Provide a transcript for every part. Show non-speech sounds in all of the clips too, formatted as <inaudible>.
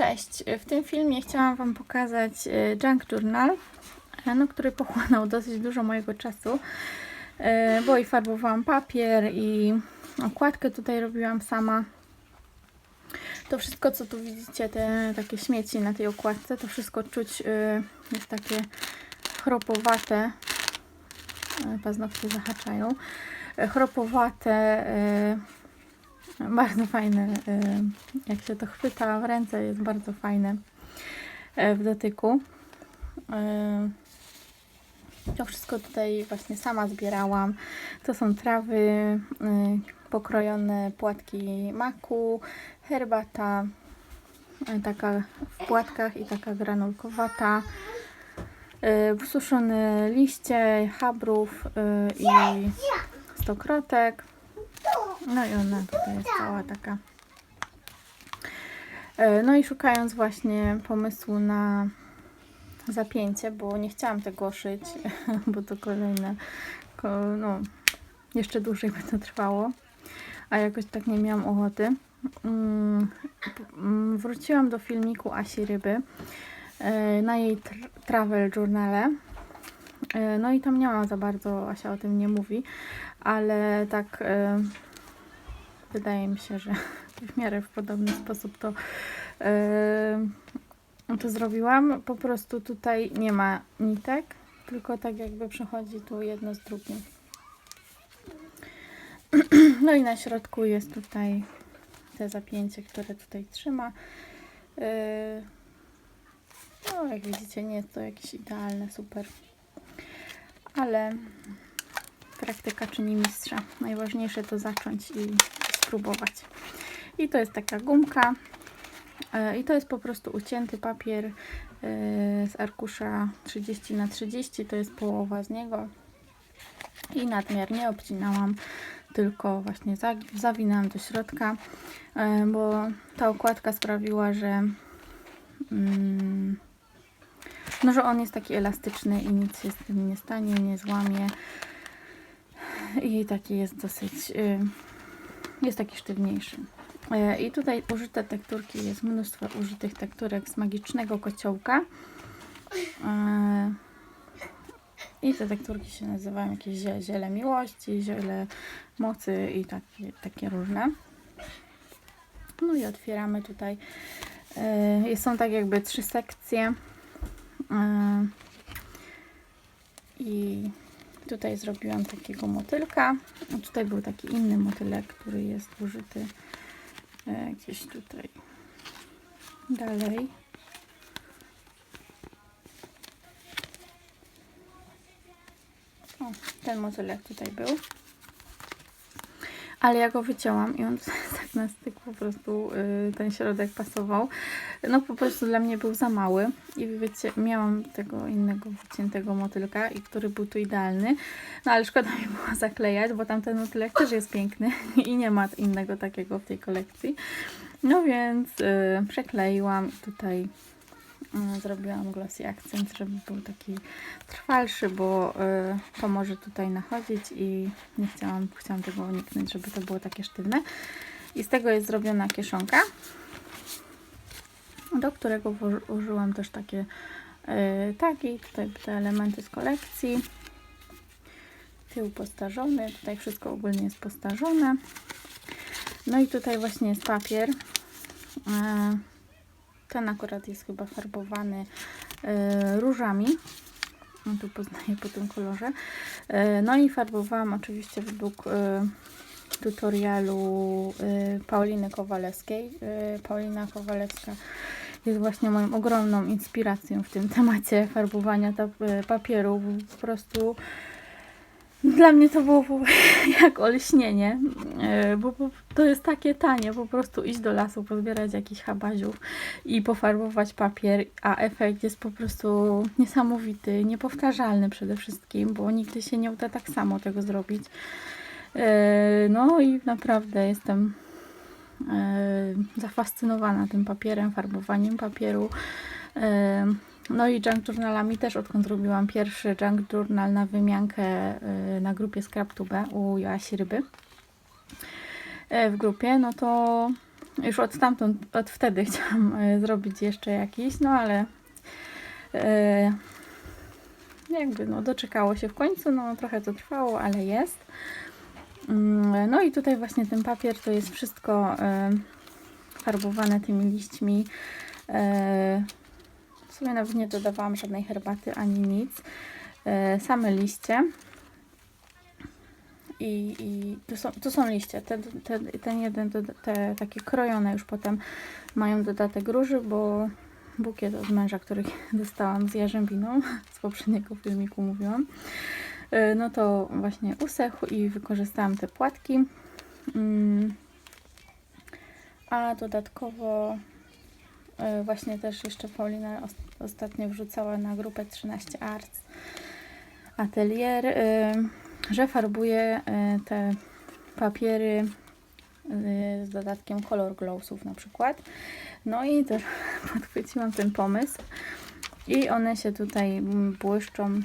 Cześć, w tym filmie chciałam Wam pokazać e, Junk Journal, e, no, który pochłonął dosyć dużo mojego czasu, e, bo i farbowałam papier i okładkę tutaj robiłam sama. To wszystko, co tu widzicie, te takie śmieci na tej okładce, to wszystko czuć e, jest takie chropowate, E, paznokcie zahaczają, chropowate, <laughs> bardzo fajne, e, jak się to chwyta w ręce, jest bardzo fajne e, w dotyku. E, To wszystko tutaj właśnie sama zbierałam. To są trawy, pokrojone płatki maku, herbata, taka w płatkach i taka granulkowata, suszone liście chabrów e, i stokrotek. No i ona tutaj jest cała taka. E, No i szukając właśnie pomysłu na zapięcie, bo nie chciałam tego szyć, <laughs> bo to kolejne, ko- no, jeszcze dłużej by to trwało, a jakoś tak nie miałam ochoty. Mm, mm, Wróciłam do filmiku Asi Ryby e, na jej tr- travel journale. E, No i tam nie ma za bardzo, Asia o tym nie mówi, ale tak wydaje mi się, że <laughs> w miarę w podobny sposób to, yy, to zrobiłam. Po prostu tutaj nie ma nitek, tylko tak jakby przechodzi tu jedno z drugim. <clears throat> No i na środku jest tutaj te zapięcie, które tutaj trzyma. Yy, no jak widzicie nie jest to jakieś idealne, super. Ale praktyka czyni mistrza. Najważniejsze to zacząć i spróbować. I to jest taka gumka. E, I to jest po prostu ucięty papier e, z arkusza 30 na 30 to jest połowa z niego. I nadmiar nie obcinałam, tylko właśnie za- zawinęłam do środka, e, bo ta okładka sprawiła, że mm, no, że on jest taki elastyczny i nic się z tym nie stanie, nie złamie. I taki jest dosyć, y, jest taki sztywniejszy. E, I tutaj użyte tekturki, jest mnóstwo użytych tekturek z magicznego kociołka. E, I te tekturki się nazywają jakieś zie- ziele miłości, ziele mocy i takie, takie różne. No i otwieramy tutaj. E, Są tak jakby trzy sekcje. I tutaj zrobiłam takiego motylka. A tutaj był taki inny motylek, który jest użyty e, gdzieś tutaj dalej. O, ten motylek tutaj był. Ale ja go wycięłam i on <laughs> tak na styk po prostu y, ten środek pasował. No po prostu dla mnie był za mały i wycie- miałam tego innego wyciętego motylka i który był tu idealny. No ale szkoda mi było <laughs> zaklejać, bo tamten motylek też jest piękny <laughs> i nie ma innego takiego w tej kolekcji. No więc y, przekleiłam tutaj zrobiłam glossy akcent, żeby był taki trwalszy, bo y, to może tutaj nachodzić i nie chciałam, chciałam tego uniknąć, żeby to było takie sztywne. I z tego jest zrobiona kieszonka, do którego użyłam też takie y, tagi, tutaj te elementy z kolekcji. Tył postarzony, tutaj wszystko ogólnie jest postarzone. No i tutaj właśnie jest papier. Ten akurat jest chyba farbowany e, różami. No tu poznaję po tym kolorze. E, No i farbowałam oczywiście według e, tutorialu Pauliny Kowalewskiej. Paulina Kowalewska jest właśnie moją ogromną inspiracją w tym temacie farbowania papieru. Po prostu dla mnie to było <laughs> jak olśnienie, e, bo to jest takie tanie, po prostu iść do lasu, pozbierać jakichś habaziów i pofarbować papier, a efekt jest po prostu niesamowity, niepowtarzalny przede wszystkim, bo nigdy się nie uda tak samo tego zrobić. E, No i naprawdę jestem e, zafascynowana tym papierem, farbowaniem papieru. No i junk journalami też, odkąd robiłam pierwszy junk journal na wymiankę e, na grupie ScrapTube u Joasi Ryby e, w grupie, no to już od tamtąd, od wtedy <laughs> chciałam e, zrobić jeszcze jakiś, no ale jakby no doczekało się w końcu, no trochę to trwało, ale jest. Mm, No i tutaj właśnie ten papier to jest wszystko farbowane tymi liśćmi. Sumie nawet nie dodawałam żadnej herbaty ani nic. E, same liście. I, i to, są, to są liście. Te, te, ten jeden, te takie krojone już potem mają dodatek róży, bo bukiet od męża, który <laughs> dostałam z jarzębiną, z poprzedniego filmiku mówiłam, e, no to właśnie usechł i wykorzystałam te płatki. Mm. A dodatkowo e, właśnie też jeszcze Paulina ostatnio wrzucała na grupę 13 Arts Atelier, e, że farbuje e, te papiery e, z dodatkiem Color Glowsów na przykład. No i też <laughs> podchwyciłam ten pomysł i one się tutaj błyszczą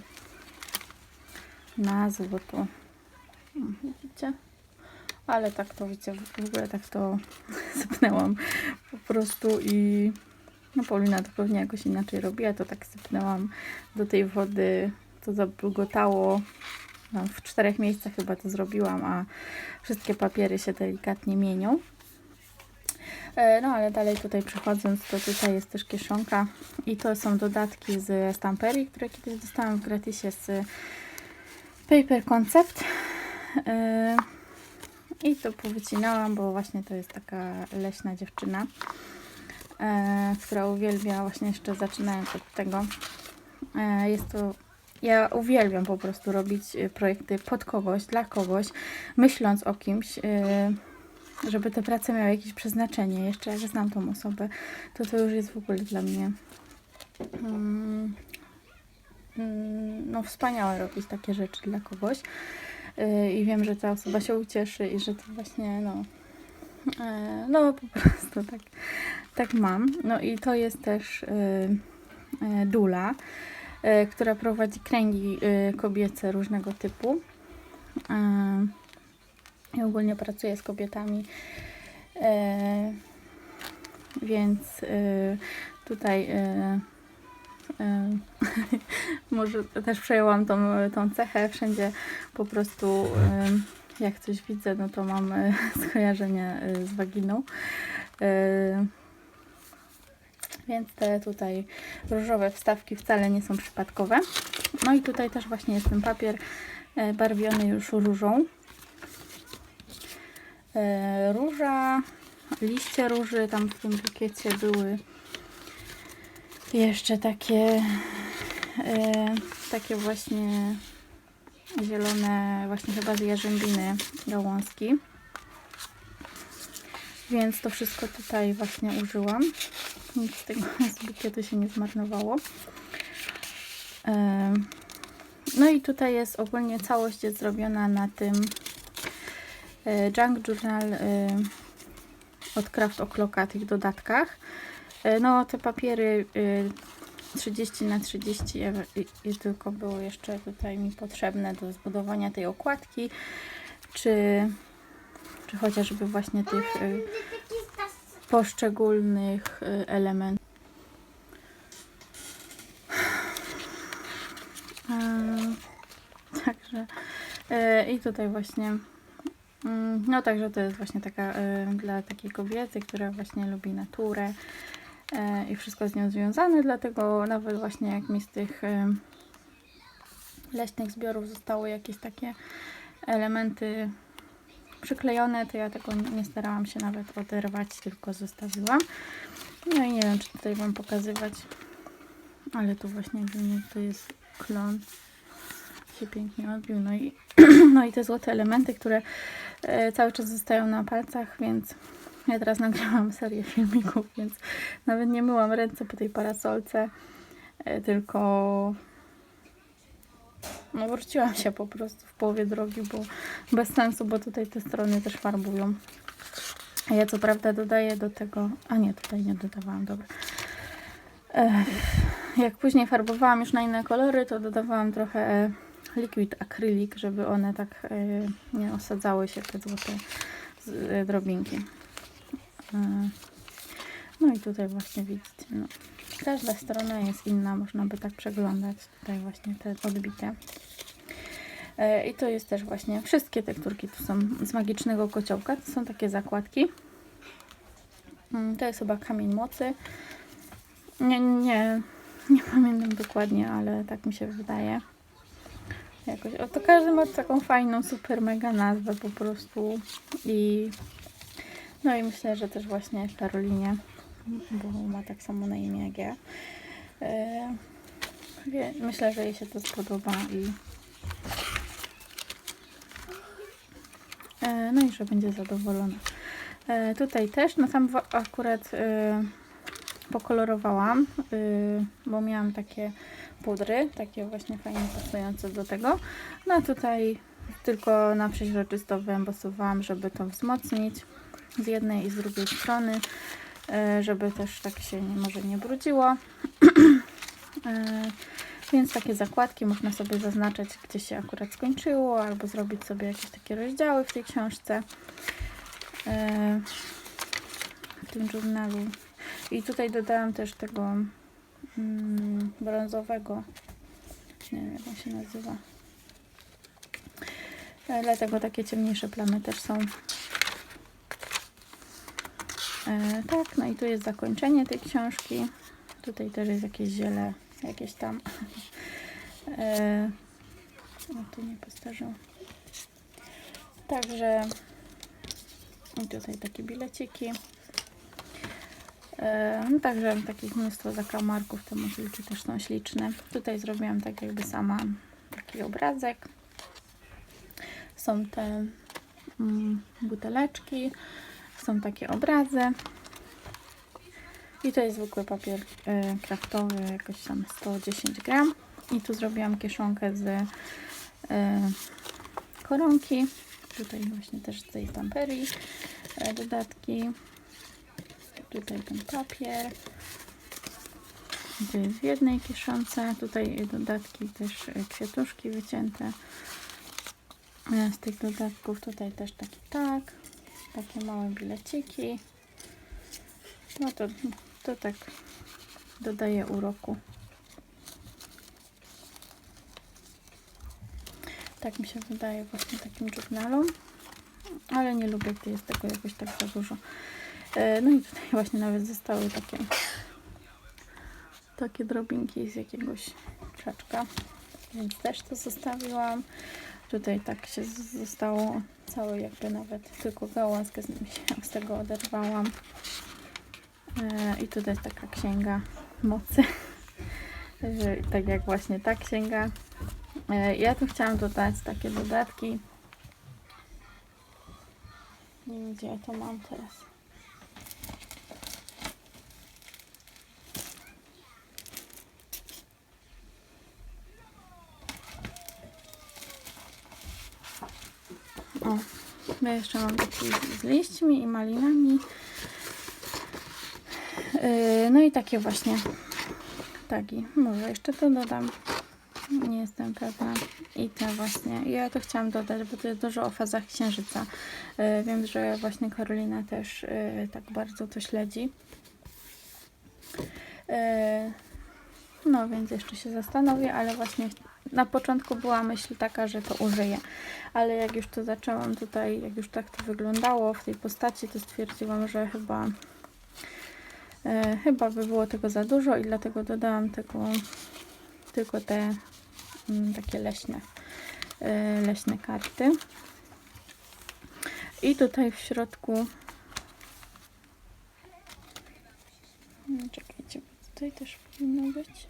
na złoto. Widzicie? Ale tak to wiecie, w ogóle tak to <laughs> sypnęłam po prostu i no Paulina to pewnie jakoś inaczej robiła, to tak sypnęłam do tej wody, to zabrugotało. W czterech miejscach chyba to zrobiłam, a wszystkie papiery się delikatnie mienią. E, No ale dalej tutaj przechodząc, to tutaj jest też kieszonka i to są dodatki z stamperii, które kiedyś dostałam w gratisie z Paper Concept. E, I to powycinałam, bo właśnie to jest taka leśna dziewczyna, e, która uwielbia właśnie jeszcze zaczynając od tego. E, jest to ja uwielbiam po prostu robić e, projekty pod kogoś, dla kogoś, myśląc o kimś, e, żeby te prace miały jakieś przeznaczenie. Jeszcze jak znam tą osobę, to to już jest w ogóle dla mnie mm, mm, no wspaniałe robić takie rzeczy dla kogoś. Y, I wiem, że ta osoba się ucieszy i że to właśnie, no, e, no po prostu tak, tak mam. No i to jest też y, y, Dula, y, która prowadzi kręgi kobiece różnego typu. I ogólnie pracuje z kobietami. E, więc tutaj <laughs> może też przejęłam tą, tą cechę. Wszędzie po prostu jak coś widzę, no to mam y, <laughs> skojarzenie y, z waginą. Y, więc te tutaj różowe wstawki wcale nie są przypadkowe. No i tutaj też właśnie jest ten papier barwiony już różą. E, róża, liście róży, tam w tym bukiecie były jeszcze takie e, takie właśnie zielone, właśnie chyba z jarzębiny gałązki. Więc to wszystko tutaj właśnie użyłam. Nic z tego <laughs> z bukietu się nie zmarnowało. No i tutaj jest ogólnie całość jest zrobiona na tym e, Junk Journal e, od Craft O'Clocka, tych dodatkach. E, No, te papiery 30 na 30 e, i, tylko było jeszcze tutaj mi potrzebne do zbudowania tej okładki, czy, czy chociażby właśnie tych e, poszczególnych e, elementów. Em, Także e, i tutaj właśnie mm, no także to jest właśnie taka dla takiej kobiety, która właśnie lubi naturę i wszystko z nią związane, dlatego nawet właśnie jak mi z tych e, leśnych zbiorów zostały jakieś takie elementy przyklejone, to ja tego nie starałam się nawet oderwać, tylko zostawiłam. No i nie wiem, czy tutaj Wam pokazywać, ale tu właśnie ogólnie to jest klon się pięknie odbił. No i, <clears throat> no i te złote elementy, które e, cały czas zostają na palcach, więc ja teraz nagrywam serię filmików, więc nawet nie myłam ręce po tej parasolce, e, tylko no wróciłam się po prostu w połowie drogi, bo bez sensu, bo tutaj te strony też farbują. Ja co prawda dodaję do tego, a nie, tutaj nie dodawałam, dobra. Jak później farbowałam już na inne kolory, to dodawałam trochę e, liquid akrylik, żeby one tak e, nie osadzały się te złote drobinki. E, No i tutaj właśnie widzicie, no, każda strona jest inna, można by tak przeglądać. Tutaj właśnie te odbite. E, I to jest też właśnie, wszystkie tekturki tu są z magicznego kociołka. To są takie zakładki. Mm, To jest chyba kamień mocy. Nie, nie, nie <laughs> pamiętam dokładnie, ale tak mi się wydaje. Jakoś, o, to każdy ma taką fajną, super mega nazwę po prostu. I no i myślę, że też właśnie Karolinie, bo ma tak samo na imię jak ja. Wie, myślę, że jej się to spodoba i e, no i że będzie zadowolona. E, tutaj też, no tam akurat pokolorowałam, bo miałam takie pudry, takie właśnie fajnie pasujące do tego. No tutaj tylko na przeźroczysto wyembosowałam, żeby to wzmocnić z jednej i z drugiej strony, y, żeby też tak się nie, może nie brudziło. Y, <clears throat> Więc takie zakładki można sobie zaznaczać, gdzie się akurat skończyło, albo zrobić sobie jakieś takie rozdziały w tej książce. Y, W tym żurnalu. I tutaj dodałam też tego mm, brązowego. Nie wiem, jak on się nazywa. E, Dlatego takie ciemniejsze plamy też są. E, tak, no i tu jest zakończenie tej książki. Tutaj też jest jakieś ziele, jakieś tam. <laughs> E, no tu nie postarzyło. Także i tutaj takie bileciki. E, No, także takich mnóstwo zakamarków, te motylki też są śliczne. Tutaj zrobiłam tak jakby sama taki obrazek. Są te mm, buteleczki, są takie obrazy. I to jest zwykły papier e, kraftowy, jakoś tam 110 gram. I tu zrobiłam kieszonkę z e, koronki. Tutaj właśnie też z tej tamperii e, dodatki tutaj ten papier. To jest w jednej kieszonce. Tutaj dodatki też e, kwiatuszki wycięte. E, Z tych dodatków tutaj też taki tak. Takie małe bileciki. No to, to tak dodaje uroku. Tak mi się wydaje właśnie takim journalom. Ale nie lubię, gdy jest tego jakoś tak za dużo. E, No i tutaj właśnie nawet zostały takie takie drobinki z jakiegoś krzaczka, więc też to zostawiłam. Tutaj tak się zostało całe jakby nawet tylko gałązkę z, z tego oderwałam. E, I tutaj jest taka księga mocy. <laughs> E, tak jak właśnie ta księga. E, Ja tu chciałam dodać takie dodatki. Nie wiem gdzie ja to mam teraz. O, ja jeszcze mam taki z liśćmi i malinami. Yy, no i takie właśnie tagi. Może jeszcze to dodam. Nie jestem pewna. I te właśnie. Ja to chciałam dodać, bo to jest dużo o fazach księżyca. Yy, wiem, że właśnie Karolina też yy, tak bardzo to śledzi. No więc jeszcze się zastanowię, ale właśnie na początku była myśl taka, że to użyję. Ale jak już to zaczęłam tutaj, jak już tak to wyglądało w tej postaci, to stwierdziłam, że chyba e, chyba by było tego za dużo i dlatego dodałam tego tylko te mm, takie leśne e, leśne karty. I tutaj w środku czekajcie, tutaj też powinno być.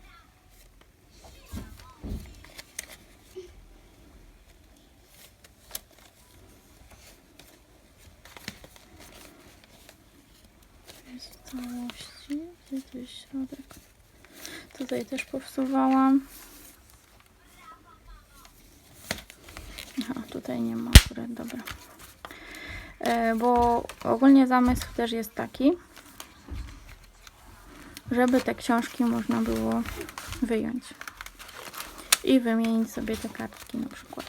jest w całości. Gdzie jest środek? Tutaj też powsuwałam. Aha, tutaj nie ma akurat, dobra. E, bo ogólnie zamysł też jest taki, żeby te książki można było wyjąć i wymienić sobie te kartki na przykład.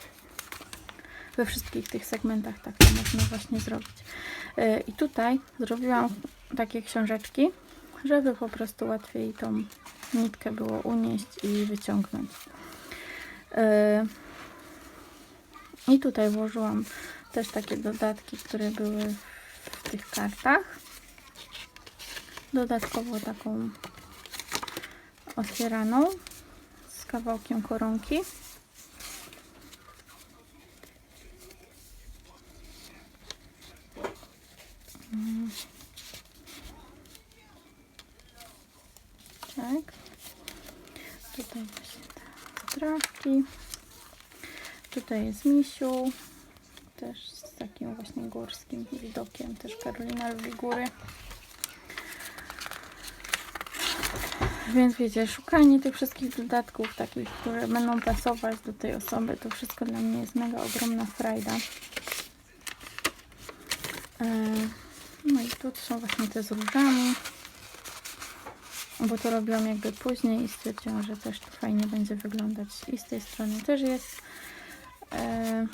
we wszystkich tych segmentach tak to można właśnie zrobić. E, I tutaj zrobiłam takie książeczki, żeby po prostu łatwiej tą nitkę było unieść i wyciągnąć. E, I tutaj włożyłam też takie dodatki, które były w tych kartach. Dodatkowo taką otwieraną z kawałkiem koronki. Mm. Tak. Tutaj właśnie te trawki. Tutaj jest misiu. Też z takim właśnie górskim widokiem. Też Karolina lubi góry. Więc wiecie, szukanie tych wszystkich dodatków, takich, które będą pasować do tej osoby, to wszystko dla mnie jest mega ogromna frajda. E, No i tu są właśnie te z różami. Bo to robiłam jakby później i stwierdziłam, że też to fajnie będzie wyglądać. I z tej strony też jest e,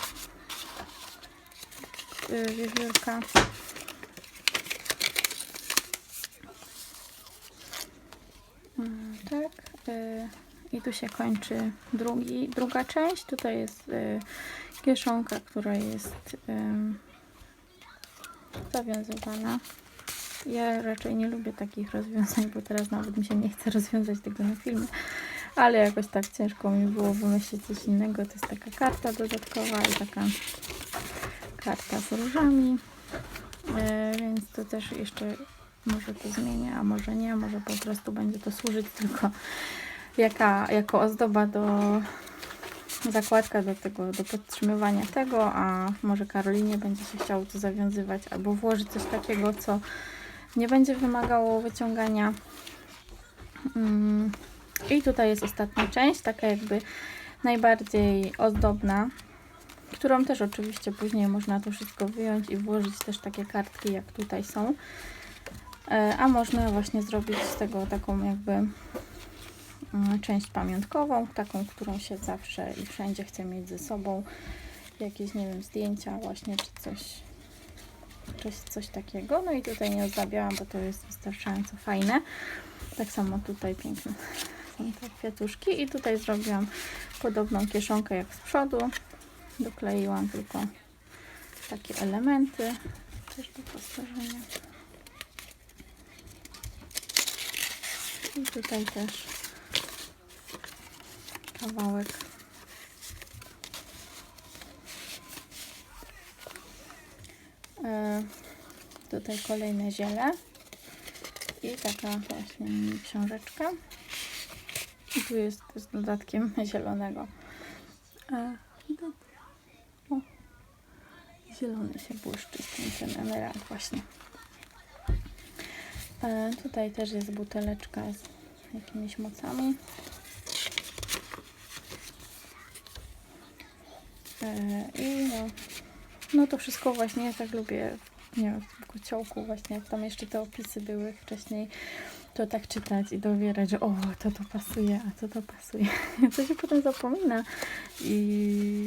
y, wiewiórka. Mm, Tak. y, I tu się kończy drugi, druga część. Tutaj jest y, kieszonka, która jest zawiązywana. Ja raczej nie lubię takich rozwiązań, bo teraz nawet mi się nie chce rozwiązać tego na filmie. Ale jakoś tak ciężko mi było wymyślić coś innego. To jest taka karta dodatkowa i taka karta z różami. E, więc to też jeszcze może to zmienię, a może nie, może po prostu będzie to służyć tylko jaka, jako ozdoba do zakładka do tego, do podtrzymywania tego, a może Karolinie będzie się chciało to zawiązywać albo włożyć coś takiego, co nie będzie wymagało wyciągania. Mm. I tutaj jest ostatnia część, taka jakby najbardziej ozdobna, którą też oczywiście później można to wszystko wyjąć i włożyć też takie kartki, jak tutaj są. E, A można właśnie zrobić z tego taką jakby mm, część pamiątkową, taką, którą się zawsze i wszędzie chcę mieć ze sobą. Jakieś, nie wiem, zdjęcia właśnie, czy coś, coś, coś takiego. No i tutaj nie ozdabiałam, bo to jest wystarczająco fajne. Tak samo tutaj piękne są te kwiatuszki. I tutaj zrobiłam podobną kieszonkę jak z przodu. Dokleiłam tylko takie elementy też do postarzenia. I tutaj też kawałek e, tutaj kolejne ziele. I taka właśnie książeczka. I tu jest z dodatkiem zielonego. O, zielony się błyszczy ten, ten emerald właśnie. Tutaj też jest buteleczka z jakimiś mocami. E, I no, no to wszystko właśnie ja tak lubię, nie wiem, w kociołku właśnie, jak tam jeszcze te opisy były wcześniej, to tak czytać i dowierać, że o, to to pasuje, a to to pasuje. <laughs> To się potem zapomina i,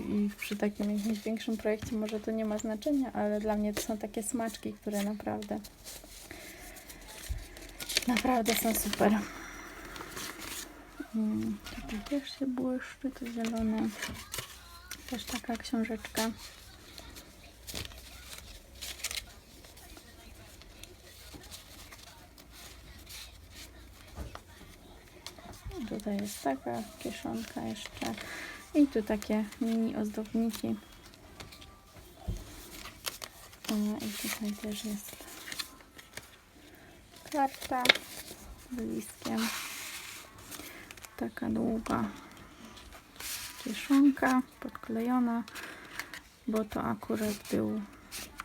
i przy takim jakimś większym projekcie może to nie ma znaczenia, ale dla mnie to są takie smaczki, które naprawdę Naprawdę są super. Tutaj też się błyszczy, to zielone. Też taka książeczka. Tutaj jest taka kieszonka jeszcze. I tu takie mini ozdobniki. I tutaj też jest karta z listkiem. Taka długa kieszonka podklejona, bo to akurat był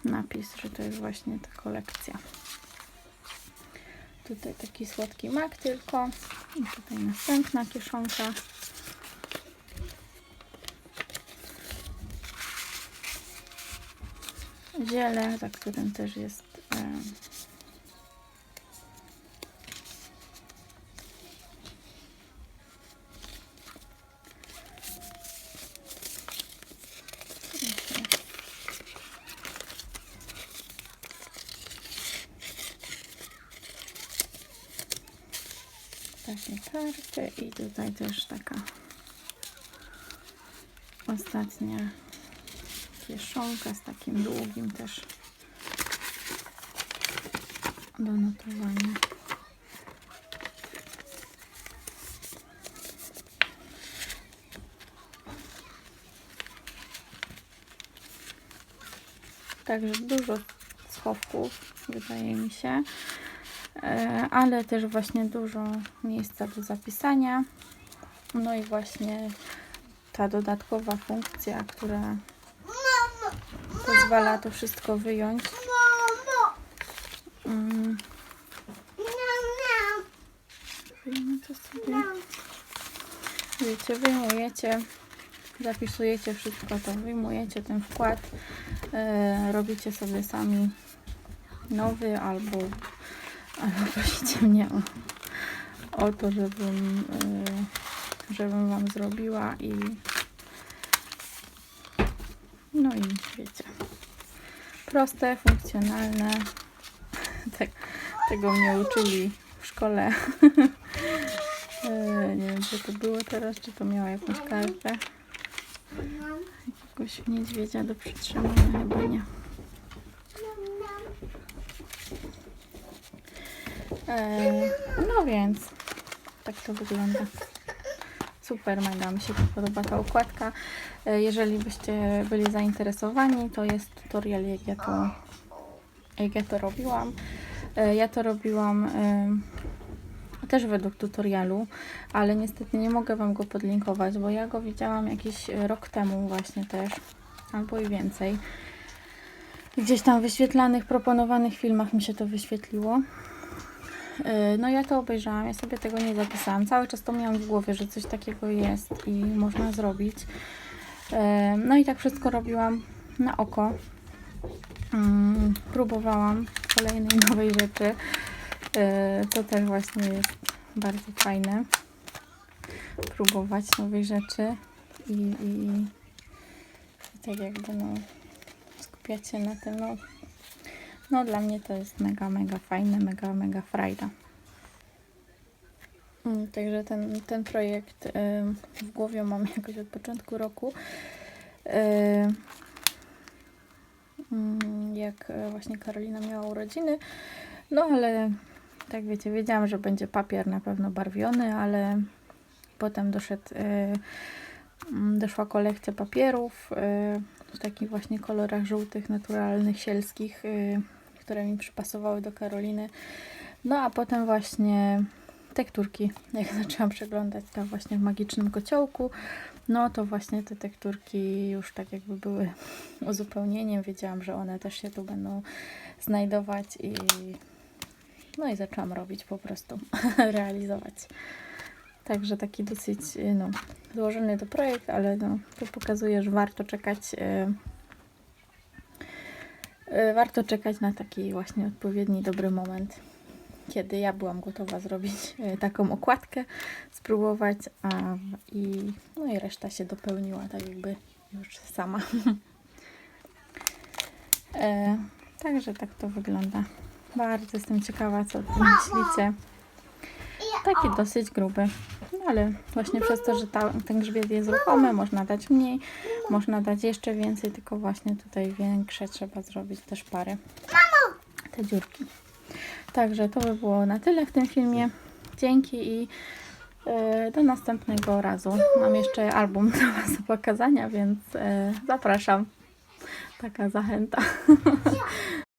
napis, że to jest właśnie ta kolekcja. Tutaj taki słodki mak tylko i tutaj następna kieszonka. Ziele, za którym też jest karty i tutaj też taka ostatnia kieszonka z takim długim też do notowania. Także dużo schowków, wydaje mi się, ale też właśnie dużo miejsca do zapisania. No i właśnie ta dodatkowa funkcja, która pozwala to wszystko wyjąć. Wyjmę to sobie. Wiecie, wyjmujecie, zapisujecie wszystko, to wyjmujecie ten wkład, e, robicie sobie sami nowy albo, albo prosicie mnie o, o to, żebym, e, żebym Wam zrobiła i no i wiecie, proste, funkcjonalne. Tak, tego mnie uczyli w szkole. E, <laughs> Nie wiem, co to było teraz, czy to miało jakąś kartę. Jakiegoś niedźwiedzia do przytrzymania, chyba nie. No więc, tak to wygląda. Super, mega mi się podoba ta okładka. E, Jeżeli byście byli zainteresowani, to jest tutorial, jak ja to, jak ja to robiłam. E, Ja to robiłam też według tutorialu, ale niestety nie mogę Wam go podlinkować, bo ja go widziałam jakiś rok temu właśnie też, albo i więcej. Gdzieś tam w wyświetlanych, proponowanych filmach mi się to wyświetliło. E, No ja to obejrzałam, ja sobie tego nie zapisałam. Cały czas to miałam w głowie, że coś takiego jest i można zrobić. E, No i tak wszystko robiłam na oko. Mm, Próbowałam kolejnej <laughs> nowej rzeczy. E, To też właśnie jest bardzo fajne. Próbować nowych rzeczy i, i, i tak jakby no skupiać się na tym. No, no dla mnie to jest mega, mega fajne, mega, mega frajda. Mm, Także ten, ten projekt w głowie mam jakoś od początku roku. Mm, Jak y, właśnie Karolina miała urodziny. No ale tak wiecie, wiedziałam, że będzie papier na pewno barwiony, ale potem doszedł, y, mm, doszła kolekcja papierów y, w takich właśnie kolorach żółtych, naturalnych, sielskich, które mi przypasowały do Karoliny. No a potem właśnie tekturki, jak <laughs> zaczęłam przeglądać tam właśnie w magicznym kociołku, no to właśnie te tekturki już tak jakby były <laughs> uzupełnieniem. Wiedziałam, że one też się tu będą znajdować i no i zaczęłam robić po prostu, <laughs> realizować. Także taki dosyć no, złożony to projekt, ale no, to pokazuje, że warto czekać. Y, Warto czekać na taki właśnie odpowiedni, dobry moment, kiedy ja byłam gotowa zrobić y, taką okładkę, spróbować, a i, no i reszta się dopełniła tak jakby już sama. <laughs> e, także tak to wygląda. Bardzo jestem ciekawa, co o tym myślicie. Taki dosyć gruby, ale właśnie przez to, że ta, ten grzbiet jest ruchomy, można dać mniej, można dać jeszcze więcej, tylko właśnie tutaj większe trzeba zrobić też pary. Te dziurki. Także to by było na tyle w tym filmie. Dzięki i e, do następnego razu. Mam jeszcze album <laughs> dla Was do pokazania, więc e, zapraszam. Taka zachęta. <laughs>